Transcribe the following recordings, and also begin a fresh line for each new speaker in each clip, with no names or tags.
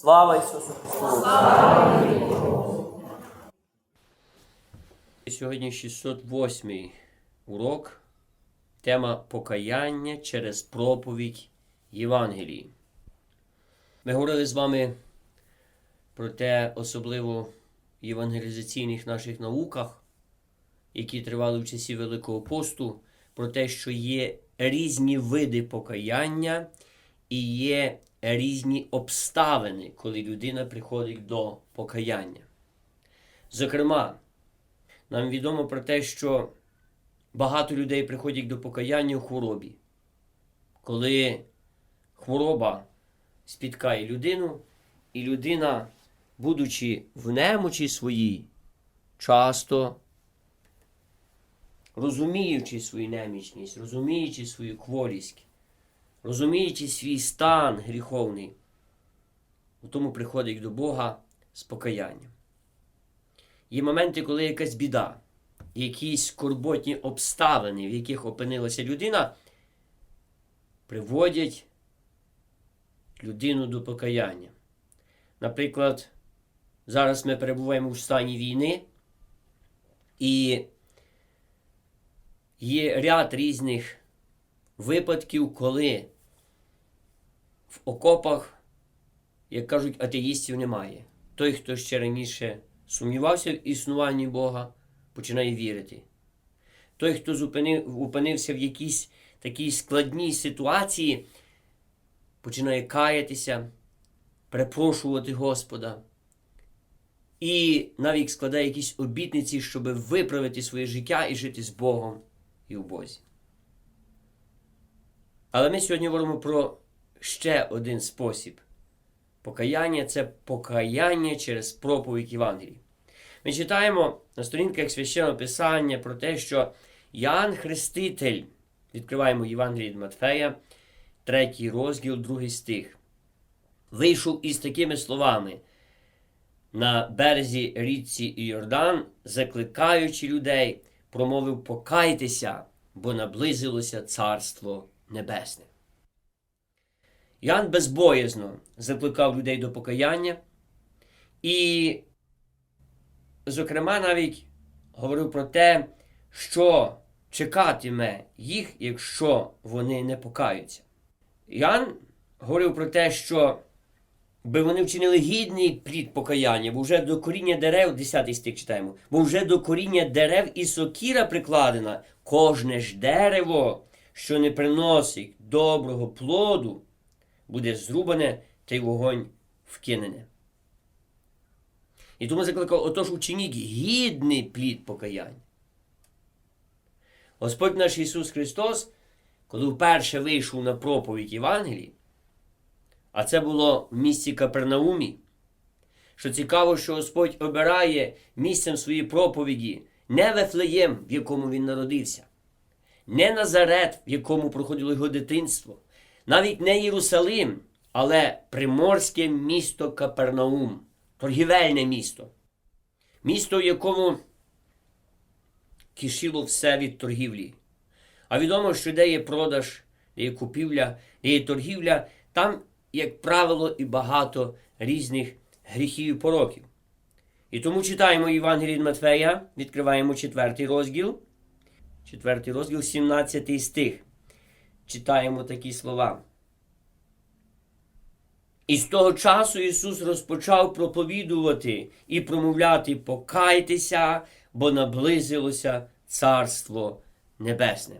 Слава Ісусу Христу! Сьогодні 608 урок. Тема покаяння через проповідь Євангелії. Ми говорили з вами про те, особливо в євангелізаційних наших науках, які тривали в часі Великого посту, про те, що є різні види покаяння і є різні обставини, коли людина приходить до покаяння. Зокрема, нам відомо про те, що багато людей приходять до покаяння у хворобі. Коли хвороба спіткає людину, і людина, будучи в немочі своїй, часто розуміючи свою немічність, розуміючи свою хворість, розуміючи свій стан гріховний, у тому приходить до Бога з покаянням. Є моменти, коли якась біда, якісь скорботні обставини, в яких опинилася людина, приводять людину до покаяння. Наприклад, зараз ми перебуваємо в стані війни, і є ряд різних випадків, коли в окопах, як кажуть, атеїстів немає. Той, хто ще раніше сумнівався в існуванні Бога, починає вірити. Той, хто зупинив, опинився в якійсь такій складній ситуації, починає каятися, перепрошувати Господа. І навіть складає якісь обітниці, щоб виправити своє життя і жити з Богом і в Бозі. Але ми сьогодні говоримо про ще один спосіб. Покаяння це покаяння через проповідь Євангелії. Ми читаємо на сторінках священного Писання про те, що Ян Хреститель, відкриваємо Євангеліє від Матфея, третій розділ, другий стих, вийшов із такими словами на березі річці Йордан, закликаючи людей, промовив покайтеся, бо наблизилося Царство Небесне. Ян безбоязно закликав людей до покаяння і, зокрема, навіть говорив про те, що чекатиме їх, якщо вони не покаються. Ян говорив про те, що би вони вчинили гідний плід покаяння, бо вже до коріння дерев, 10 стих читаємо, бо вже до коріння дерев і сокіра прикладена, кожне ж дерево, що не приносить доброго плоду, буде зрубане та й вогонь вкинене. І тому закликав, отож учиніть гідний плід покаяння. Господь наш Ісус Христос, коли вперше вийшов на проповідь Євангелії, а це було в місті Капернаумі, що цікаво, що Господь обирає місцем своєї проповіді не Вефлеєм, в якому він народився, не Назарет, в якому проходило його дитинство, навіть не Єрусалим, але приморське місто Капернаум, торгівельне місто. Місто, в якому кишіло все від торгівлі. А відомо, що де є продаж, де є купівля, де є торгівля, там, як правило, і багато різних гріхів і пороків. І тому читаємо Євангелії від Матфея, відкриваємо четвертий розділ, четвертий розділ, 17 стих. Читаємо такі слова. І з того часу Ісус розпочав проповідувати і промовляти покайтеся, бо наблизилося Царство Небесне.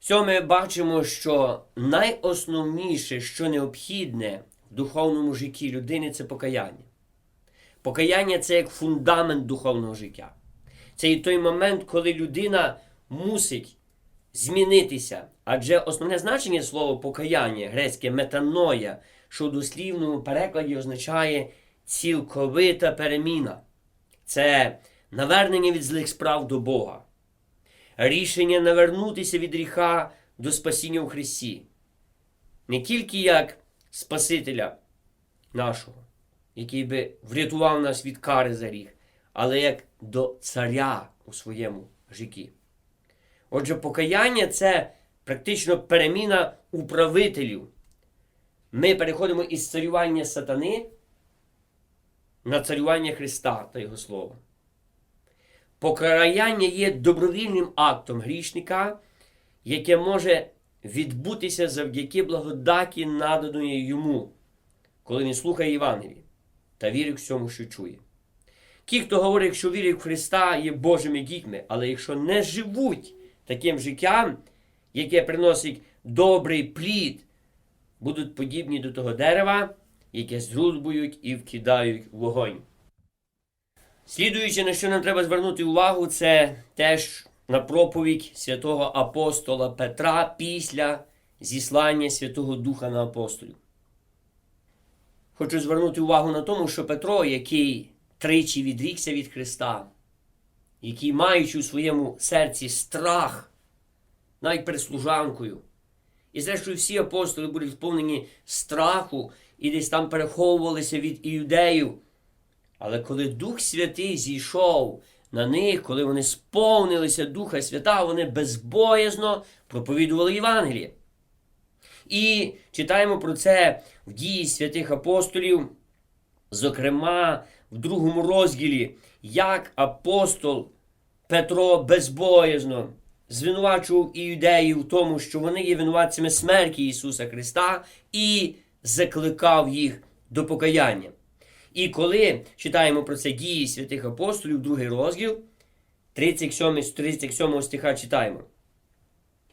В ми бачимо, що найосновніше, що необхідне в духовному житті людини це покаяння. Покаяння це як фундамент духовного життя. Це і той момент, коли людина мусить змінитися. Адже основне значення слова покаяння, грецьке метаноя, що в дослівному перекладі означає цілковита переміна. Це навернення від злих справ до Бога, рішення навернутися від гріха до спасіння у Христі. Не тільки як Спасителя нашого, який би врятував нас від кари за гріх, але як до царя у своєму житті. Отже, покаяння це практично переміна управителів. ми переходимо із царювання сатани на царювання Христа та Його Слова. Покаяння є добровільним актом грішника, яке може відбутися завдяки благодаті, наданої йому, коли він слухає Євангелії та вірить всьому, що чує. Ті, хто говорить, що вірять в Христа, є Божими дітьми, але якщо не живуть таким життям, яке приносить добрий плід, будуть подібні до того дерева, яке зрубують і вкидають в вогонь. Слідуючи, на що нам треба звернути увагу, це теж на проповідь святого апостола Петра після зіслання Святого Духа на апостолів. Хочу звернути увагу на тому, що Петро, який тричі відрікся від Христа, який, маючи у своєму серці страх, навіть перед служанкою, і зрештою всі апостоли будуть сповнені страху і десь там переховувалися від іудеїв. Але коли Дух Святий зійшов на них, коли вони сповнилися Духа Свята, вони безбоязно проповідували Євангеліє. І читаємо про це в дії святих апостолів, зокрема в другому розділі, як апостол Петро безбоязно звинувачував іудеїв в тому, що вони є винуватцями смерті Ісуса Христа, і закликав їх до покаяння. І коли читаємо про це дії святих апостолів, другий розділ, 37, 37 стиха читаємо.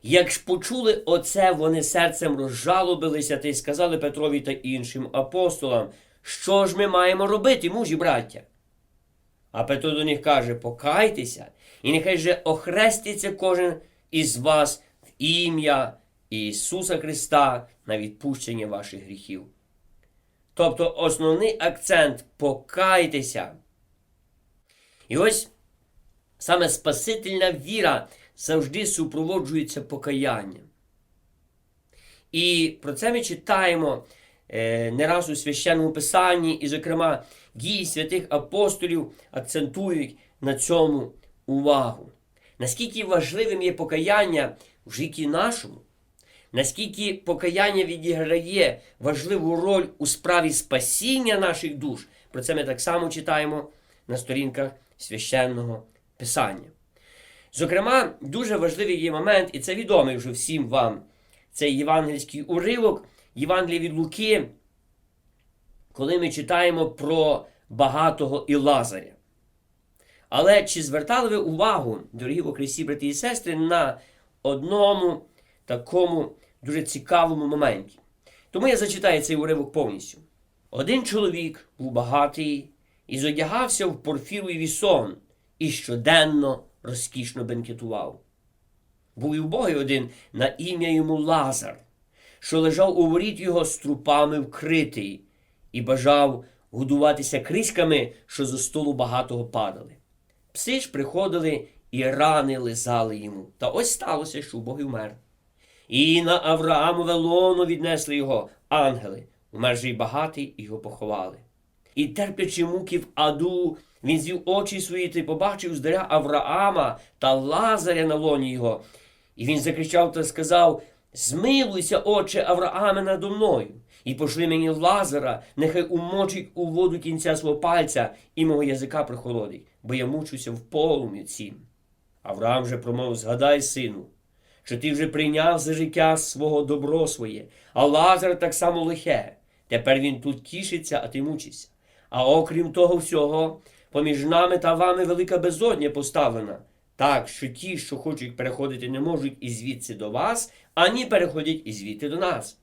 Як ж почули оце, вони серцем розжалобилися та й сказали Петрові та іншим апостолам, що ж ми маємо робити, мужі браття? А Петро до них каже: Покайтеся, і нехай же охреститься кожен із вас в ім'я Ісуса Христа на відпущення ваших гріхів. Тобто основний акцент покайтеся. І ось саме Спасительна віра завжди супроводжується покаянням. І про це ми читаємо не раз у священному писанні, і, зокрема, дії святих апостолів акцентують на цьому увагу. Наскільки важливим є покаяння в житті нашому, наскільки покаяння відіграє важливу роль у справі спасіння наших душ, про це ми так само читаємо на сторінках священного писання. Зокрема, дуже важливий є момент, і це відомий вже всім вам. Цей євангельський уривок, Євангелія від Луки, коли ми читаємо про багатого і Лазаря. Але чи звертали ви увагу, дорогі в Христі, брати і сестри, на одному такому дуже цікавому моменті? Тому я зачитаю цей уривок повністю. Один чоловік був багатий і зодягався в порфіровий сон і щоденно розкішно бенкетував. Був і вбогий один на ім'я йому Лазар, що лежав у воріт його з трупами вкритий, і бажав годуватися криськами, що зо столу багатого падали. Пси ж приходили і рани лизали йому. Та ось сталося, що убогий вмер. І на Авраамове лоно віднесли його ангели, умер же й багатий, і його поховали. І терплячи муки в аду, він звів очі свої та й побачив здаря Авраама та Лазаря на лоні його. І він закричав та сказав: Змилуйся, отче Аврааме, надо мною, і пошли мені Лазара, нехай умочить у воду кінця свого пальця і мого язика прихолодить, бо я мучуся в полум'ю цім. Авраам же промовив: Згадай, сину, що ти вже прийняв за життя свого добро своє, а Лазар так само лихе. Тепер він тут тішиться, а ти мучишся. А окрім того всього, поміж нами та вами велика безодня поставлена, так що ті, що хочуть переходити, не можуть і звідси до вас, ані переходять і звідти до нас.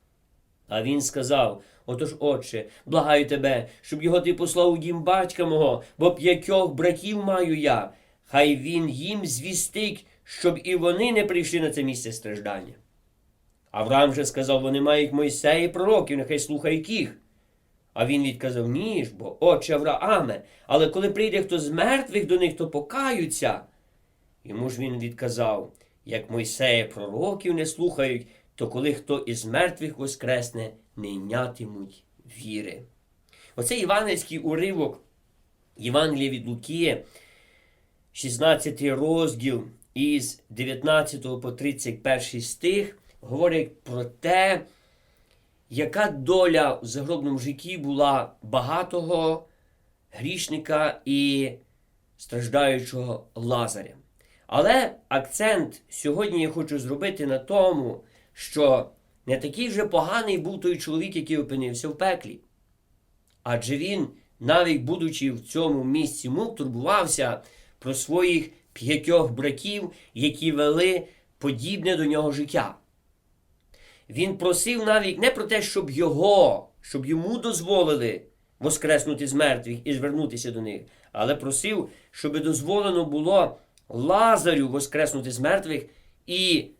А він сказав: Отож, отче, благаю тебе, щоб його ти послав у дім батька мого, бо п'ятьох братів маю я. Хай він їм звістить, щоб і вони не прийшли на це місце страждання. Авраам же сказав, вони мають Мойсея і пророків, нехай слухають їх. А він відказав, ні ж, бо отче Аврааме, але коли прийде хто з мертвих до них, то покаються. Йому ж він відказав, як Мойсея пророків не слухають, то коли хто із мертвих воскресне, не йнятимуть віри. Оцей євангельський уривок Євангелія від Луки, 16 розділ із 19 по 31 стих, говорить про те, яка доля в загробному житті була багатого грішника і страждаючого Лазаря. Але акцент сьогодні я хочу зробити на тому, що не такий вже поганий був той чоловік, який опинився в пеклі. Адже він, навіть будучи в цьому місці мук, турбувався про своїх п'ятьох братів, які вели подібне до нього життя. Він просив навіть не про те, щоб його, щоб йому дозволили воскреснути з мертвих і звернутися до них, але просив, щоб дозволено було Лазарю воскреснути з мертвих і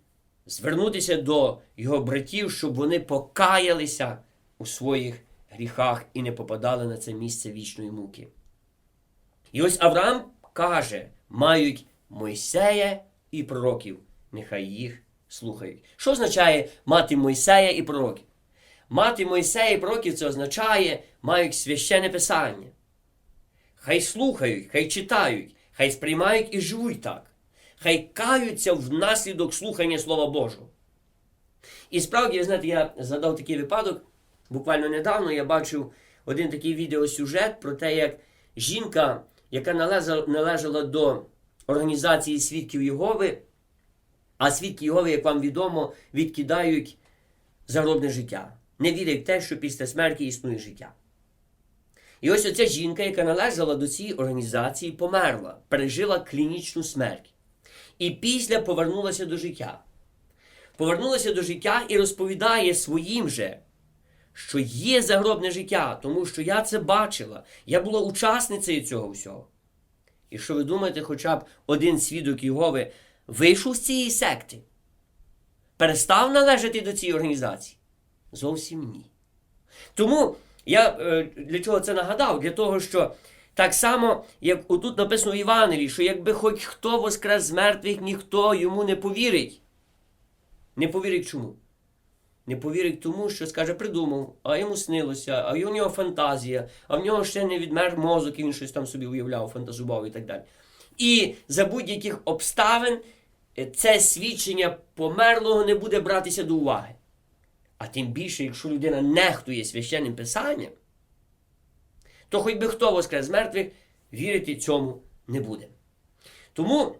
звернутися до його братів, щоб вони покаялися у своїх гріхах і не попадали на це місце вічної муки. І ось Авраам каже: мають Мойсея і пророків, нехай їх слухають. Що означає мати Мойсея і пророків? Мати Мойсея і пророків це означає, мають священне писання. Хай слухають, хай читають, хай сприймають і живуть так. Хай каються внаслідок слухання Слова Божого. І справді, ви знаєте, я згадав такий випадок. Буквально недавно я бачив один такий відеосюжет про те, як жінка, яка належала, до організації свідків Єгови, а свідки Єгови, як вам відомо, відкидають загробне життя. Не вірять в те, що після смерті існує життя. І ось оця жінка, яка належала до цієї організації, померла, пережила клінічну смерть. І після повернулася до життя. Повернулася до життя і розповідає своїм же, що є загробне життя, тому що я це бачила. Я була учасницею цього всього. І що ви думаєте, хоча б один свідок Єгови вийшов з цієї секти? Перестав належати до цієї організації? Зовсім ні. Тому я е, для чого це нагадав? Для того, що так само, як отут написано в Євангелії, що якби хоч хто воскрес з мертвих, ніхто йому не повірить. Не повірить чому? Не повірить тому, що скаже, придумав, а йому снилося, а у нього фантазія, а в нього ще не відмер мозок, і він щось там собі уявляв, фантазував і так далі. І за будь-яких обставин е, це свідчення померлого не буде братися до уваги. А тим більше, якщо людина нехтує священним писанням, то хоч би хто воскрес з мертвих, вірити цьому не буде. Тому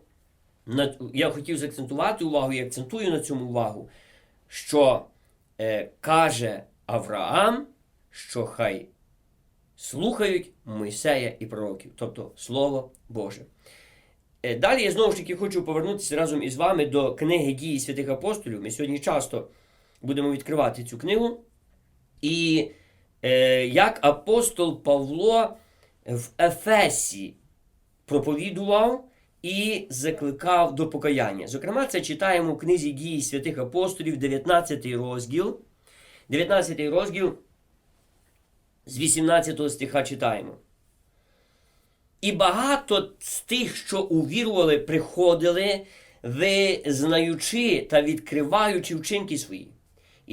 я хотів заакцентувати увагу і акцентую на цьому увагу, що е, каже Авраам, що хай слухають Мойсея і пророків, тобто Слово Боже. Е, далі я знову ж таки хочу повернутися разом із вами до книги дії святих апостолів. Ми сьогодні часто будемо відкривати цю книгу. І е, як апостол Павло в Ефесі проповідував і закликав до покаяння. Зокрема, це читаємо в книзі дії святих апостолів, 19 розділ. 19 розділ з 18 стиха читаємо. І багато з тих, що увірували, приходили, визнаючи та відкриваючи вчинки свої.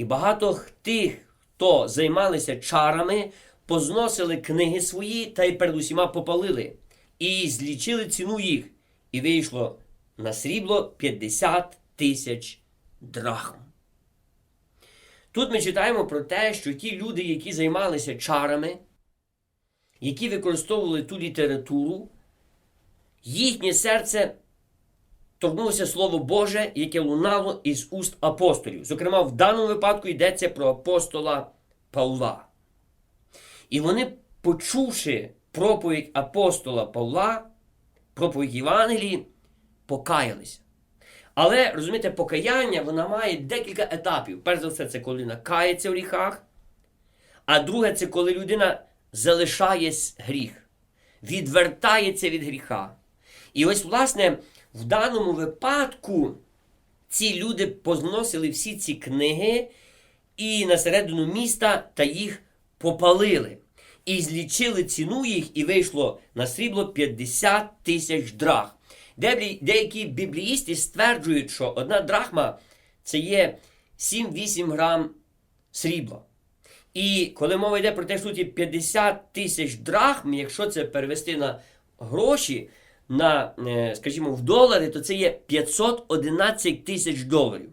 І багато тих, хто займалися чарами, позносили книги свої та й перед усіма попалили, і злічили ціну їх, і вийшло на срібло 50 тисяч драхм. Тут ми читаємо про те, що ті люди, які займалися чарами, які використовували ту літературу, їхнє серце торкнулося Слово Боже, яке лунало із уст апостолів. Зокрема, в даному випадку йдеться про апостола Павла. І вони, почувши проповідь апостола Павла, проповідь Євангелії, покаялися. Але, розумієте, покаяння вона має декілька етапів. Перш за все, це коли людина кається в гріхах. А друге, це коли людина залишає гріх, відвертається від гріха. І ось, власне, в даному випадку ці люди позносили всі ці книги і на середину міста та їх попалили. І злічили ціну їх, і вийшло на срібло 50 тисяч драх. Деякі бібліїсти стверджують, що одна драхма це є 7-8 грам срібла. І коли мова йде про те, що тут є 50 тисяч драхм, якщо це перевести на гроші, на, е, скажімо, в долари, то це є 511 тисяч доларів.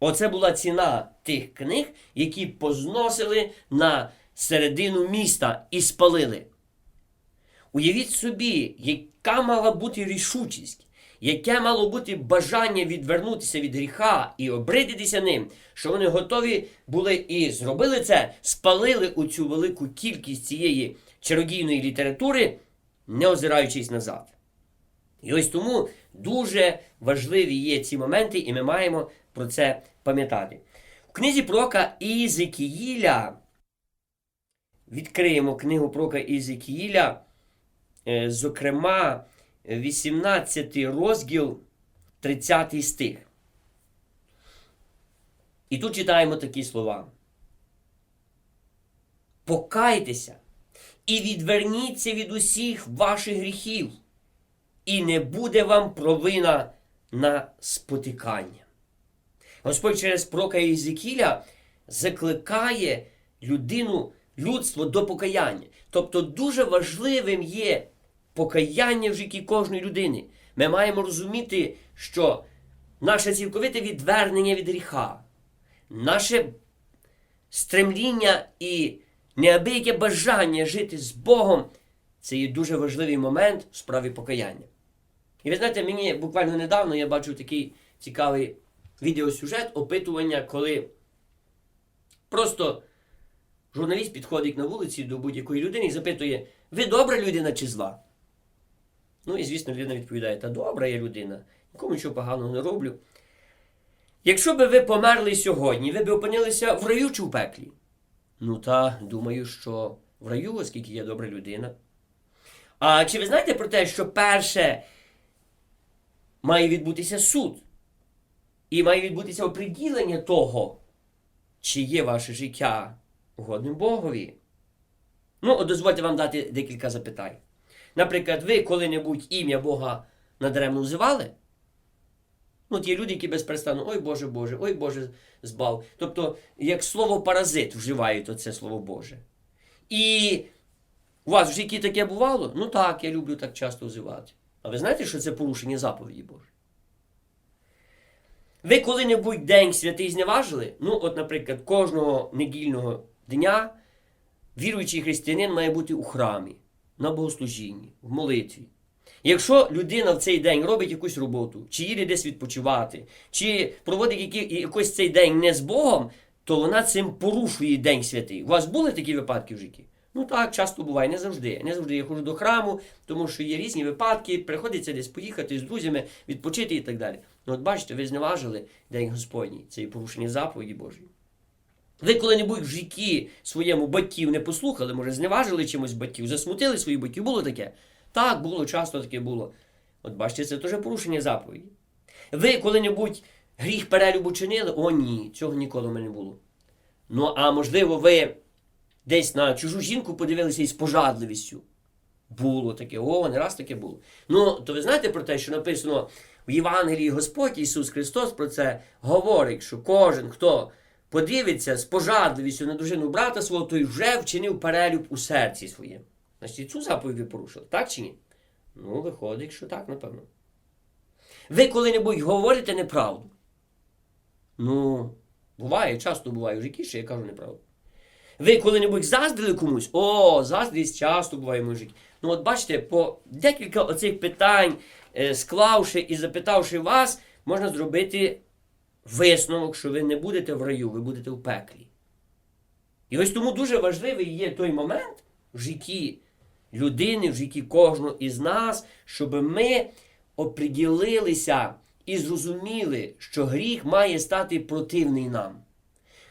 Оце була ціна тих книг, які позносили на середину міста і спалили. Уявіть собі, яка мала бути рішучість, яке мало бути бажання відвернутися від гріха і обридитися ним, що вони готові були і зробили це, спалили у цю велику кількість цієї чародійної літератури, не озираючись назад. І ось тому дуже важливі є ці моменти, і ми маємо про це пам'ятати. В книзі пророка Ізекіїля відкриємо книгу пророка Ізекіїля, е, зокрема, 18 розділ, 30 стих. І тут читаємо такі слова. Покайтеся і відверніться від усіх ваших гріхів, і не буде вам провина на спотикання. Господь через пророка Єзекіля закликає людину, людство до покаяння. Тобто дуже важливим є покаяння в житті кожної людини. Ми маємо розуміти, що наше цілковите відвернення від гріха, наше стремління і неабияке бажання жити з Богом це є дуже важливий момент в справі покаяння. І ви знаєте, мені буквально недавно я бачив такий цікавий відеосюжет опитування, коли просто журналіст підходить на вулиці до будь-якої людини і запитує: ви добра людина чи зла? Ну і звісно, людина відповідає: Та добра я людина, нікому нічого поганого не роблю. Якщо би ви померли сьогодні, ви б опинилися в раю чи в пеклі? Ну та думаю, що в раю, оскільки я добра людина. А чи ви знаєте про те, що перше має відбутися суд? І має відбутися оприділення того, чи є ваше життя угодним Богові? Ну, дозвольте вам дати декілька запитань. Наприклад, ви коли-небудь ім'я Бога надаремно взивали? Ну, є люди, які безперестану, ой Боже Боже, ой Боже збав. Тобто, як слово паразит вживають оце слово Боже. І у вас в житті таке бувало? Ну так, я люблю так часто взивати. А ви знаєте, що це порушення заповіді Божої? Ви коли-небудь день святий зневажили? Ну, от, наприклад, кожного недільного дня віруючий християнин має бути у храмі, на богослужінні, в молитві. Якщо людина в цей день робить якусь роботу, чи їде десь відпочивати, чи проводить який, якось цей день не з Богом, то вона цим порушує День святий. У вас були такі випадки в житті? Ну так, часто буває, не завжди. Не завжди я ходжу до храму, тому що є різні випадки, приходиться десь поїхати з друзями, відпочити і так далі. Ну от бачите, ви зневажили День Господній, це і порушення заповіді Божої. Ви коли-небудь в житті своєму батьків не послухали, може, зневажили чимось батьків, засмутили своїх батьків, було таке? Так, було, часто таке було. От бачите, це теж порушення заповіді. Ви коли-небудь гріх перелюбу чинили? О, ні, цього ніколи в мене не було. Ну, а можливо, ви десь на чужу жінку подивилися із пожадливістю. Було таке, о, не раз таке було. Ну, то ви знаєте про те, що написано в Євангелії Господь Ісус Христос про це говорить, що кожен, хто подивиться з пожадливістю на дружину брата свого, той вже вчинив перелюб у серці своєму. Значить, цю заповідь ви порушили, так чи ні? Ну, виходить, що так, напевно. Ви коли-небудь говорите неправду? Ну, буває, часто буває в житті, що я кажу неправду. Ви коли-небудь заздрили комусь? О, заздрість часто буває житті. Ну, от бачите, по декілька оцих питань, е, склавши і запитавши вас, можна зробити висновок, що ви не будете в раю, ви будете в пеклі. І ось тому дуже важливий є той момент в житті людини, в житті кожного із нас, щоб ми оприділилися і зрозуміли, що гріх має стати противний нам.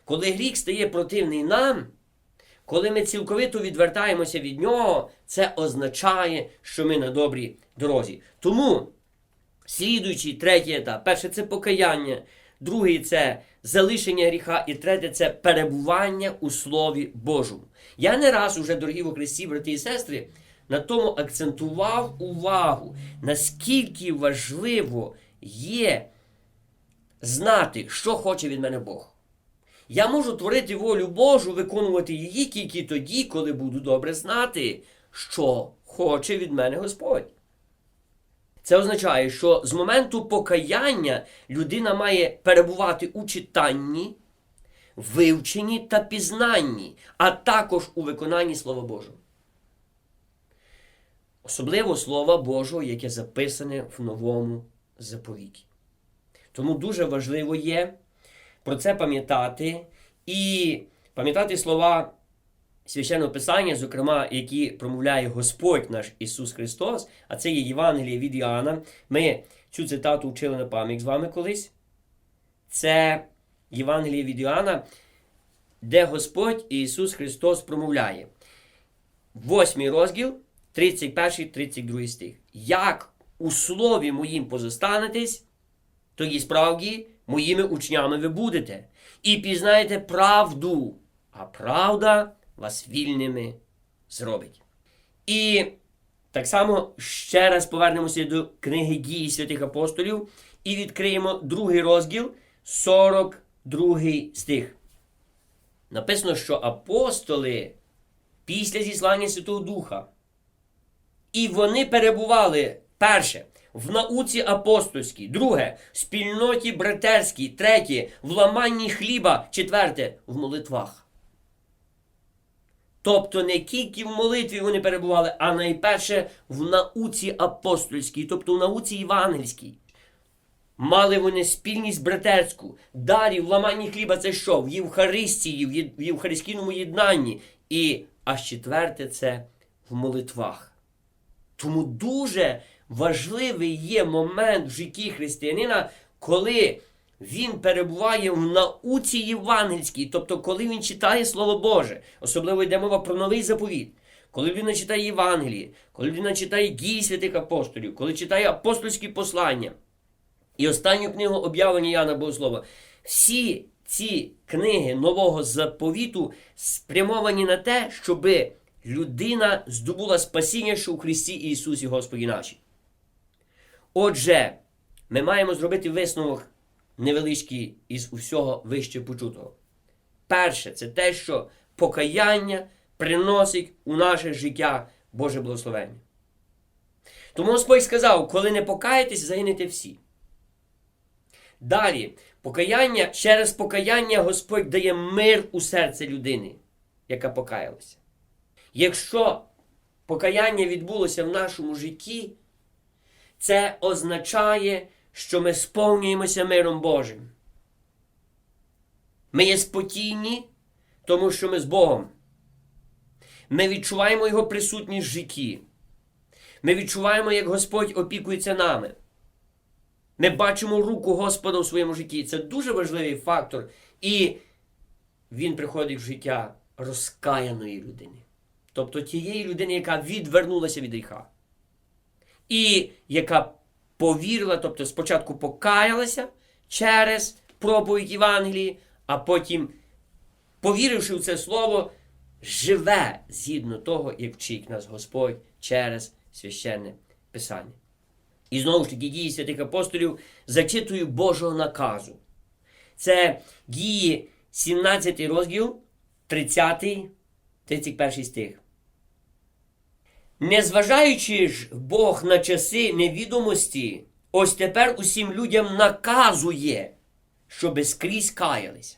Коли гріх стає противний нам, коли ми цілковито відвертаємося від нього, це означає, що ми на добрій дорозі. Тому, слідуючий третій етап, перше це покаяння, другий це залишення гріха, і третє це перебування у Слові Божому. Я не раз уже, дорогі в Христі, брати і сестри, на тому акцентував увагу, наскільки важливо є знати, що хоче від мене Бог. Я можу творити волю Божу, виконувати її тільки тоді, коли буду добре знати, що хоче від мене Господь. Це означає, що з моменту покаяння людина має перебувати у читанні, вивченні та пізнанні, а також у виконанні Слова Божого. Особливо Слова Божого, яке записане в новому заповіті. Тому дуже важливо є про це пам'ятати і пам'ятати слова священного Писання, зокрема, які промовляє Господь наш Ісус Христос, а це є Євангеліє від Іоанна. Ми цю цитату вчили на пам'ять з вами колись. Це Євангеліє від Іоанна, де Господь Ісус Христос промовляє. Восьмий розділ, 31-32 стих. Як у слові моїм позостанетесь, тоді справді моїми учнями ви будете, і пізнаєте правду, а правда вас вільними зробить. І так само ще раз повернемося до книги дії святих апостолів і відкриємо другий розділ, 42 стих. Написано, що апостоли після зіслання Святого Духа. І вони перебували перше в науці апостольській, друге в спільноті братерській, третє в ламанні хліба, четверте в молитвах. Тобто не тільки в молитві вони перебували, а найперше в науці апостольській, тобто в науці євангельській. Мали вони спільність братерську. Далі в ламанні хліба це що? В Євхаристії, в євхаристійному єднанні. І аж четверте це в молитвах. Тому дуже важливий є момент в житті християнина, коли він перебуває в науці євангельській, тобто коли він читає Слово Боже, особливо йде мова про новий заповіт. Коли людина читає Євангеліє, коли людина читає дії святих апостолів, коли читає апостольські послання і останню книгу об'явлення Яна Богослова, всі ці книги нового заповіту спрямовані на те, щоби людина здобула спасіння, що у Христі Ісусі Господі нашій. Отже, ми маємо зробити висновок невеличкий із усього вище почутого. Перше, це те, що покаяння приносить у наше життя Боже благословення. Тому Господь сказав, коли не покаєтесь, загинете всі. Далі, покаяння, через покаяння Господь дає мир у серце людини, яка покаялася. Якщо покаяння відбулося в нашому житті, це означає, що ми сповнюємося миром Божим. Ми є спокійні, тому що ми з Богом. Ми відчуваємо Його присутність в житті. Ми відчуваємо, як Господь опікується нами. Ми бачимо руку Господа у своєму житті. Це дуже важливий фактор. І він приходить в життя розкаяної людини. Тобто тієї людини, яка відвернулася від гріха. І яка повірила, тобто спочатку покаялася через проповідь Євангелії, а потім, повіривши в це слово, живе згідно того, як вчить нас Господь через священне Писання. І знову ж таки, дії святих апостолів зачитую Божого наказу. Це дії 17 розділ, 30, 31 стих. Незважаючи ж Бог на часи невідомості, ось тепер усім людям наказує, щоби скрізь каялися.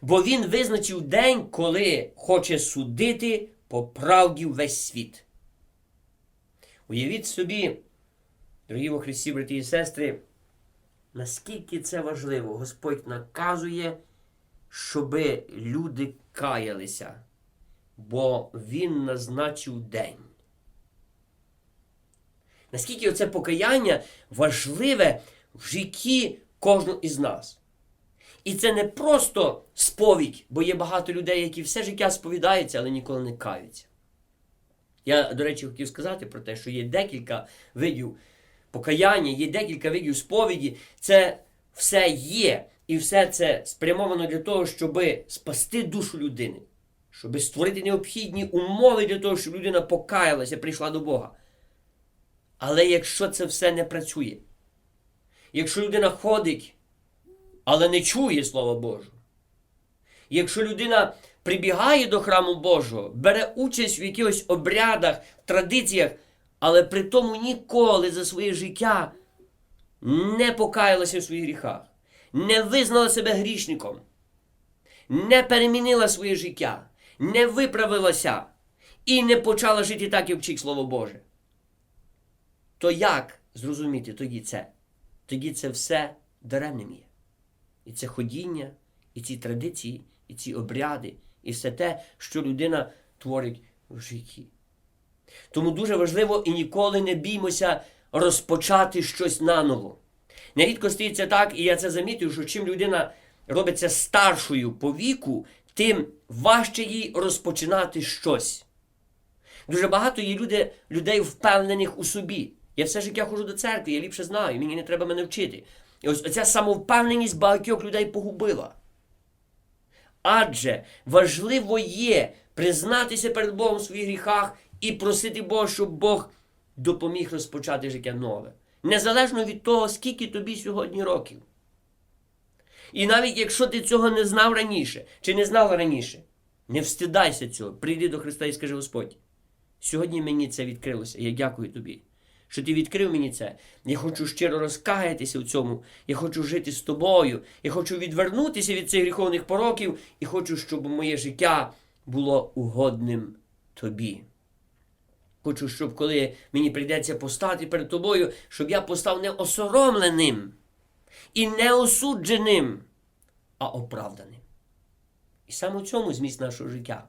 Бо він визначив день, коли хоче судити по правді весь світ. Уявіть собі, дорогі во Христі, брати і сестри, наскільки це важливо, Господь наказує, щоби люди каялися, бо Він назначив день. Наскільки оце покаяння важливе в житті кожного із нас. І це не просто сповідь, бо є багато людей, які все життя сповідаються, але ніколи не каються. Я, до речі, хотів сказати про те, що є декілька видів покаяння, є декілька видів сповіді. Це все є, і все це спрямовано для того, щоб спасти душу людини, щоб створити необхідні умови для того, щоб людина покаялася, прийшла до Бога. Але якщо це все не працює, якщо людина ходить, але не чує Слова Божого, якщо людина прибігає до храму Божого, бере участь в якихось обрядах, традиціях, але при тому ніколи за своє життя не покаялася в своїх гріхах, не визнала себе грішником, не перемінила своє життя, не виправилася і не почала жити так, як вчить Слово Боже. То як зрозуміти тоді це? Тоді це все даремним є. І це ходіння, і ці традиції, і ці обряди, і все те, що людина творить в житті. Тому дуже важливо і ніколи не біймося розпочати щось наново. Нерідко стається так, і я це замітив, що чим людина робиться старшою по віку, тим важче їй розпочинати щось. Дуже багато є люди, людей впевнених у собі. Я все життя ходжу до церкви, я ліпше знаю, мені не треба мене вчити. І ось оця самовпевненість багатьох людей погубила. Адже важливо є признатися перед Богом в своїх гріхах і просити Бога, щоб Бог допоміг розпочати життя нове. Незалежно від того, скільки тобі сьогодні років. І навіть якщо ти цього не знав раніше, чи не знала раніше, не встидайся цього. Прийди до Христа і скажи Господь. Сьогодні мені це відкрилося. Я дякую тобі, що ти відкрив мені це. Я хочу щиро розкаятися в цьому. Я хочу жити з тобою. Я хочу відвернутися від цих гріховних пороків і хочу, щоб моє життя було угодним тобі. Хочу, щоб коли мені прийдеться постати перед тобою, щоб я постав не осоромленим і не осудженим, а оправданим. І саме в цьому зміст нашого життя.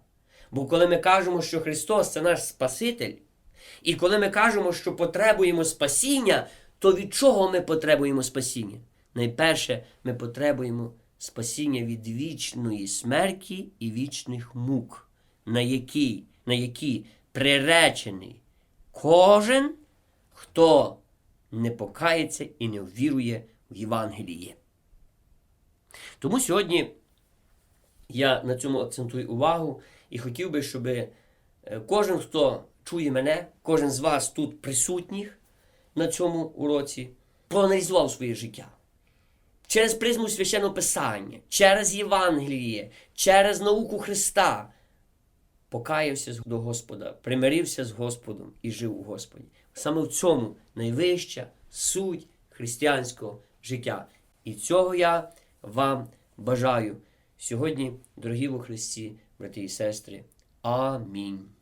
Бо коли ми кажемо, що Христос це наш Спаситель, і коли ми кажемо, що потребуємо спасіння, то від чого ми потребуємо спасіння? Найперше, ми потребуємо спасіння від вічної смерті і вічних мук, на які, на які приречений кожен, хто не покається і не ввірує в Євангеліє. Тому сьогодні я на цьому акцентую увагу і хотів би, щоб е, кожен, хто чує мене, кожен з вас тут присутніх на цьому уроці, проаналізував своє життя. Через призму священного писання, через Євангеліє, через науку Христа покаявся до Господа, примирився з Господом і жив у Господі. Саме в цьому найвища суть християнського життя. І цього я вам бажаю сьогодні, дорогі во Христі, брати і сестри. Амінь.